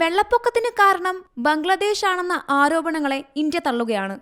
വെള്ളപ്പൊക്കത്തിന് കാരണം ബംഗ്ലാദേശ് ആണെന്ന ആരോപണങ്ങളെ ഇന്ത്യ തള്ളുകയാണ്.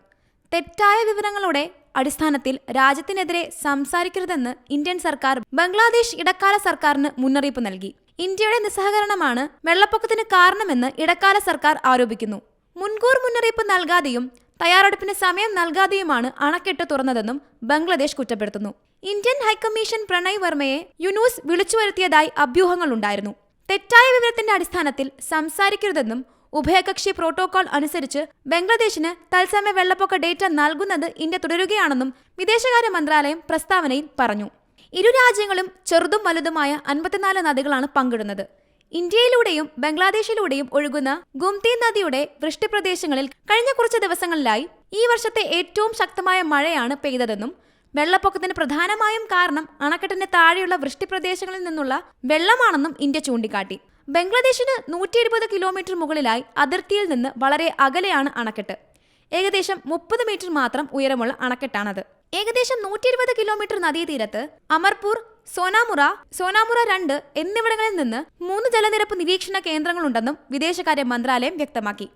തെറ്റായ വിവരങ്ങളുടെ അടിസ്ഥാനത്തിൽ രാജ്യത്തിനെതിരെ സംസാരിക്കരുതെന്ന് ഇന്ത്യൻ സർക്കാർ ബംഗ്ലാദേശ് ഇടക്കാല സർക്കാരിന് മുന്നറിയിപ്പ് നൽകി. ഇന്ത്യയുടെ നിസ്സഹകരണമാണ് വെള്ളപ്പൊക്കത്തിന് കാരണമെന്ന് ഇടക്കാല സർക്കാർ ആരോപിക്കുന്നു. മുൻകൂർ മുന്നറിയിപ്പ് നൽകാതെയും തയ്യാറെടുപ്പിന് സമയം നൽകാതെയുമാണ് അണക്കെട്ട് തുറന്നതെന്നും ബംഗ്ലാദേശ് കുറ്റപ്പെടുത്തുന്നു. ഇന്ത്യൻ ഹൈക്കമ്മീഷൻ പ്രണയ് വർമ്മയെ യുനൂസ് വിളിച്ചു വരുത്തിയതായി അഭ്യൂഹങ്ങളുണ്ടായിരുന്നു. തെറ്റായ വിവരത്തിന്റെ അടിസ്ഥാനത്തിൽ സംസാരിക്കരുതെന്നും ഉഭയകക്ഷി പ്രോട്ടോകോൾ അനുസരിച്ച് ബംഗ്ലാദേശിന് തത്സമയ വെള്ളപ്പൊക്ക ഡേറ്റ നൽകുന്നത് ഇന്ത്യ തുടരുകയാണെന്നും വിദേശകാര്യ മന്ത്രാലയം പ്രസ്താവനയിൽ പറഞ്ഞു. ഇരു രാജ്യങ്ങളും ചെറുതും വലുതുമായ അൻപത്തിനാല് നദികളാണ് പങ്കിടുന്നത്. ഇന്ത്യയിലൂടെയും ബംഗ്ലാദേശിലൂടെയും ഒഴുകുന്ന ഗുംതി നദിയുടെ വൃഷ്ടിപ്രദേശങ്ങളിൽ കഴിഞ്ഞ കുറച്ച് ദിവസങ്ങളിലായി ഈ വർഷത്തെ ഏറ്റവും ശക്തമായ മഴയാണ് പെയ്തതെന്നും വെള്ളപ്പൊക്കത്തിന് പ്രധാനമായും കാരണം അണക്കെട്ടിന് താഴെയുള്ള വൃഷ്ടിപ്രദേശങ്ങളിൽ നിന്നുള്ള വെള്ളമാണെന്നും ഇന്ത്യ ചൂണ്ടിക്കാട്ടി. ബംഗ്ലാദേശിന് നൂറ്റി ഇരുപത് കിലോമീറ്റർ മുകളിലായി അതിർത്തിയിൽ നിന്ന് വളരെ അകലെയാണ് അണക്കെട്ട്. ഏകദേശം മുപ്പത് മീറ്റർ മാത്രം ഉയരമുള്ള അണക്കെട്ടാണത്. ഏകദേശം നൂറ്റി ഇരുപത് കിലോമീറ്റർ നദീതീരത്ത് അമർപൂർ സോനാമുറ സോനാമുറ രണ്ട് എന്നിവിടങ്ങളിൽ നിന്ന് മൂന്ന് ജലനിരപ്പ് നിരീക്ഷണ കേന്ദ്രങ്ങളുണ്ടെന്നും വിദേശകാര്യ മന്ത്രാലയം വ്യക്തമാക്കി.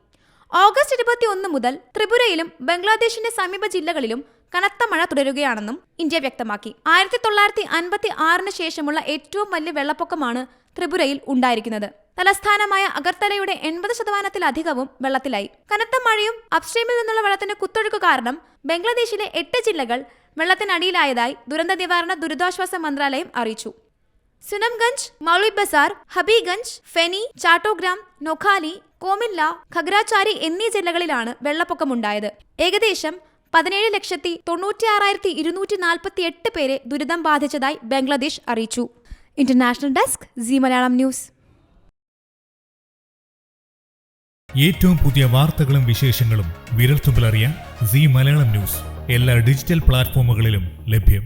ഓഗസ്റ്റ് ഇരുപത്തിയൊന്ന് മുതൽ ത്രിപുരയിലും ബംഗ്ലാദേശിന്റെ സമീപ ജില്ലകളിലും കനത്ത മഴ തുടരുകയാണെന്നും ഇന്ത്യ വ്യക്തമാക്കി. ആയിരത്തി തൊള്ളായിരത്തി അൻപത്തി ആറിന് ശേഷമുള്ള ഏറ്റവും വലിയ വെള്ളപ്പൊക്കമാണ് ത്രിപുരയിൽ ഉണ്ടായിരിക്കുന്നത്. തലസ്ഥാനമായ അഗർത്തലയുടെ എൺപത് ശതമാനത്തിലധികവും വെള്ളത്തിലായി. കനത്ത മഴയും അപ്സ്ട്രീമിൽ നിന്നുള്ള വെള്ളത്തിന്റെ കുത്തൊഴുക്ക് കാരണം ബംഗ്ലാദേശിലെ എട്ട് ജില്ലകൾ വെള്ളത്തിനടിയിലായതായി ദുരന്ത നിവാരണ ദുരിതാശ്വാസ മന്ത്രാലയം അറിയിച്ചു. സുനംഗഞ്ച് മൗലി ബസാർ ഹബീഗഞ്ച് ഫെനി ചാട്ടോഗ്രാം നൊഖാലി കോമില്ല ഖഗ്രാചാരി എന്നീ ജില്ലകളിലാണ് വെള്ളപ്പൊക്കമുണ്ടായത്. ഏകദേശം പതിനേഴ് ലക്ഷത്തി തൊണ്ണൂറ്റിയാറായിരത്തി ഇരുന്നൂറ്റി നാൽപ്പത്തി എട്ട് പേരെ ദുരിതം ബാധിച്ചതായി ബംഗ്ലാദേശ് അറിയിച്ചു. International desk C Malayalam news. ഏറ്റവും പുതിയ വാർത്തകളും വിശേഷങ്ങളും വിരൽത്തുമ്പിലറിയാൻ സി മലയാളം ന്യൂസ്. എല്ലാ ഡിജിറ്റൽ പ്ലാറ്റ്ഫോമുകളിലും ലഭ്യം.